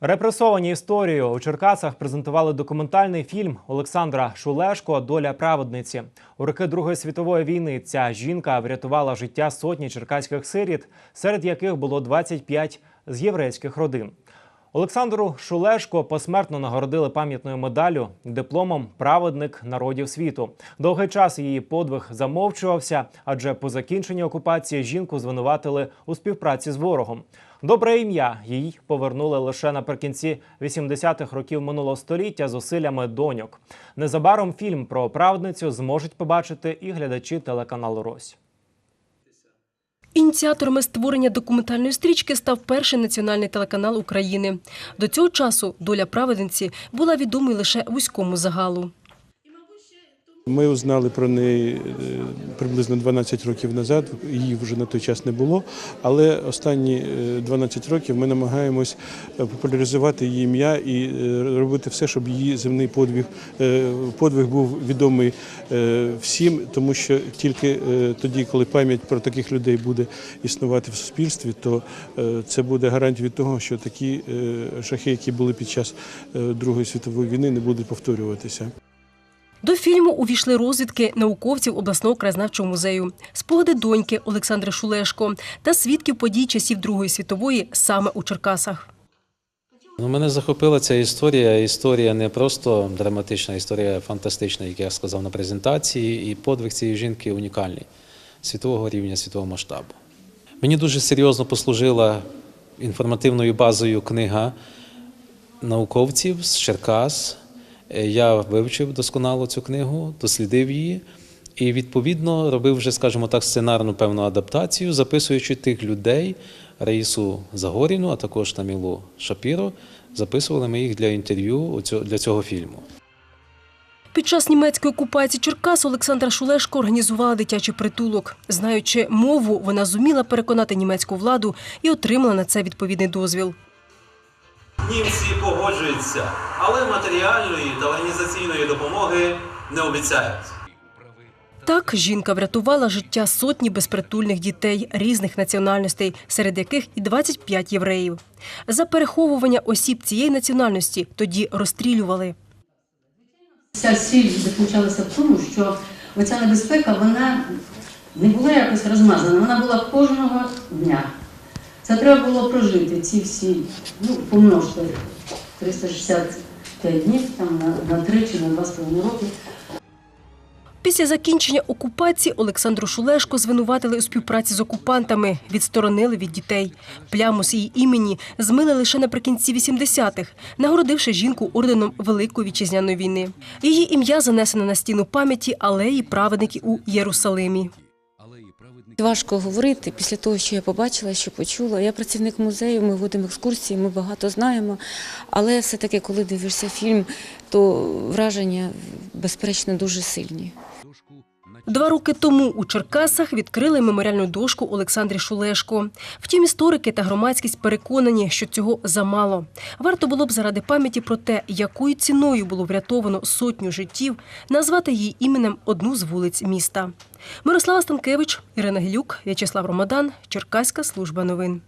Репресовані історією у Черкасах презентували документальний фільм Олександра Шулешко Доля праведниці. У роки Другої світової війни ця жінка врятувала життя сотні черкаських сиріт, серед яких було 25 з єврейських родин. Олександру Шулешко посмертно нагородили пам'ятною медаллю дипломом Праведник народів світу. Довгий час її подвиг замовчувався, адже по закінченні окупації жінку звинуватили у співпраці з ворогом. Добре ім'я їй повернули лише наприкінці 80-х років минулого століття зусиллями доньок. Незабаром фільм про праведницю зможуть побачити і глядачі телеканалу Рось. Ініціаторами створення документальної стрічки став перший національний телеканал України. До цього часу доля праведниці була відомою лише вузькому загалу. Ми узнали про неї е, приблизно 12 років назад. Її вже на той час не було. Але останні е, 12 років ми намагаємось е, популяризувати її ім'я і е, робити все, щоб її земний подвиг, е, подвиг був відомий е, всім, тому що тільки е, тоді, коли пам'ять про таких людей буде існувати в суспільстві, то е, це буде гарантією того, що такі е, жахи, які були під час е, Другої світової війни, не будуть повторюватися. До фільму увійшли розвідки науковців обласного краєзнавчого музею, спогади доньки Олександри Шулешко та свідків подій часів Другої світової саме у Черкасах. Ну, мене захопила ця історія. Історія не просто драматична, історія фантастична, як я сказав на презентації, і подвиг цієї жінки унікальний світового рівня, світового масштабу. Мені дуже серйозно послужила інформативною базою книга науковців з Черкас. Е, Я вивчив досконало цю книгу, дослідив її і відповідно робив вже, скажімо так, сценарну певну адаптацію, записуючи тих людей, Раїсу Загоріну, а також Тамілу Шапіро. Записували ми їх для інтерв'ю для цього фільму. Під час німецької окупації Черкас Олександра Шулешко організувала дитячий притулок. Знаючи мову, вона зуміла переконати німецьку владу і отримала на це відповідний дозвіл. Німці погоджуються, але матеріальної та організаційної допомоги не обіцяють. Так жінка врятувала життя сотні безпритульних дітей різних національностей, серед яких і 25 євреїв. За переховування осіб цієї національності тоді розстрілювали. Вся сіль заключалася в тому, що оця небезпека вона не була якось розмазана, вона була кожного дня. Це треба було прожити ці всі, ну, помножте 365 днів там, на 3 чи на 2,5 роки. Після закінчення окупації Олександру Шулешко звинуватили у співпраці з окупантами, відсторонили від дітей. Пляму з її імені змили лише наприкінці 80-х, нагородивши жінку орденом Великої вітчизняної війни. Її ім'я занесено на стіну пам'яті алеї праведників у Єрусалимі. Важко говорити після того, що я побачила, що почула. Я працівник музею, ми водимо екскурсії, ми багато знаємо. Але все-таки, коли дивишся фільм, то враження, безперечно, дуже сильні. Два роки тому у Черкасах відкрили меморіальну дошку Олександрі Шулешко. Втім, історики та громадськість переконані, що цього замало. Варто було б заради пам'яті про те, якою ціною було врятовано сотню життів, назвати її іменем одну з вулиць міста. Мирослава Станкевич, Ірина Гілюк, В'ячеслав Ромадан, Черкаська служба новин.